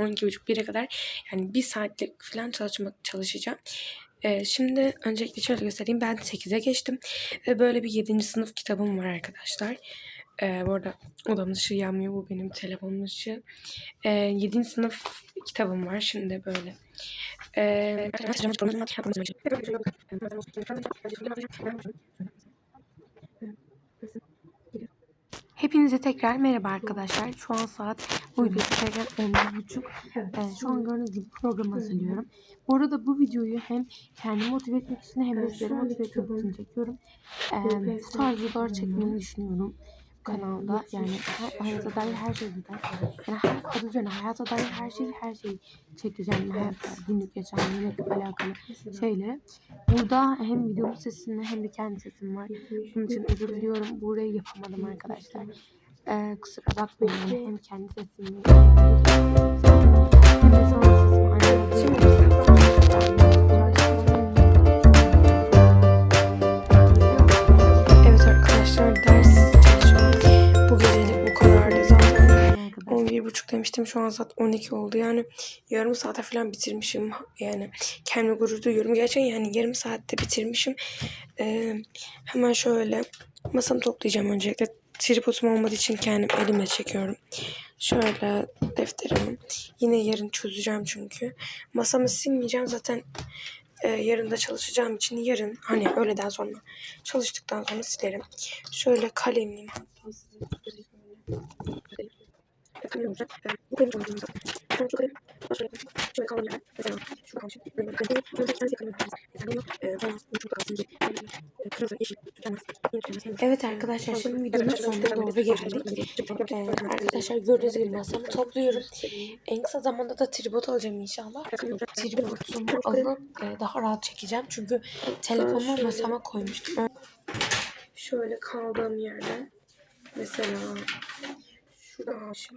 12.30-1'e kadar yani bir saatlik falan çalışmak çalışacağım. Ee, şimdi öncelikle şöyle göstereyim. Ben 8'e geçtim. Ve böyle bir 7. sınıf kitabım var arkadaşlar. Ee, bu arada odamın ışığı yanmıyor. Bu benim telefonun ışığı. Ee, 7. sınıf kitabım var. Şimdi böyle. Ee, Hepinize tekrar merhaba arkadaşlar. Şu an saat bu videoyu çekerken 11.30. Ee, şu an gördüğünüz gibi program hazırlıyorum. Bu arada bu videoyu hem kendimi motive etmek için hem de sizleri motive etmek için çekiyorum. Ee, bu tarz videolar çekmeyi düşünüyorum kanalda. Yani her, hayata dair her şey gider. Yani her, adı üzerine hayata dair her şeyi her şeyi çekeceğim. Yani hayatta günlük yaşam, yemekle alakalı şeyleri. Burada hem videomun sesini hem de kendi sesim var. Bunun için özür diliyorum. Burayı yapamadım arkadaşlar. Ee, kusura bakmayın. Yani hem kendi sesimi hem de şu an 11.30 demiştim. Şu an saat 12 oldu. Yani yarım saate falan bitirmişim. Yani kendime gurur duyuyorum. Gerçekten yani yarım saatte bitirmişim. Ee, hemen şöyle masamı toplayacağım öncelikle. Tripodum olmadığı için kendim elimle çekiyorum. Şöyle defterimi yine yarın çözeceğim çünkü. Masamı silmeyeceğim. Zaten e, yarın da çalışacağım için yarın hani öğleden sonra çalıştıktan sonra silerim. Şöyle kalemliğim hatta size olacak. Ee, bu kalemi tane şu kalem. Başka kalem. Şöyle kalem yer. Mesela şu kalmış. Böyle kalem. Şöyle iki tane kalem var. Mesela bunu e. Bunu çok kalsın. E, kırmızı, yeşil. Tükenmez. Evet arkadaşlar şimdi videonun sonuna doğru geldik. Ee, arkadaşlar gördüğünüz gibi masamı topluyorum. En kısa zamanda da tripod alacağım inşallah. Tripodumu alıp e, daha rahat çekeceğim. Çünkü telefonumu masama koymuştum. Şöyle kaldığım yerden mesela şurada almışım.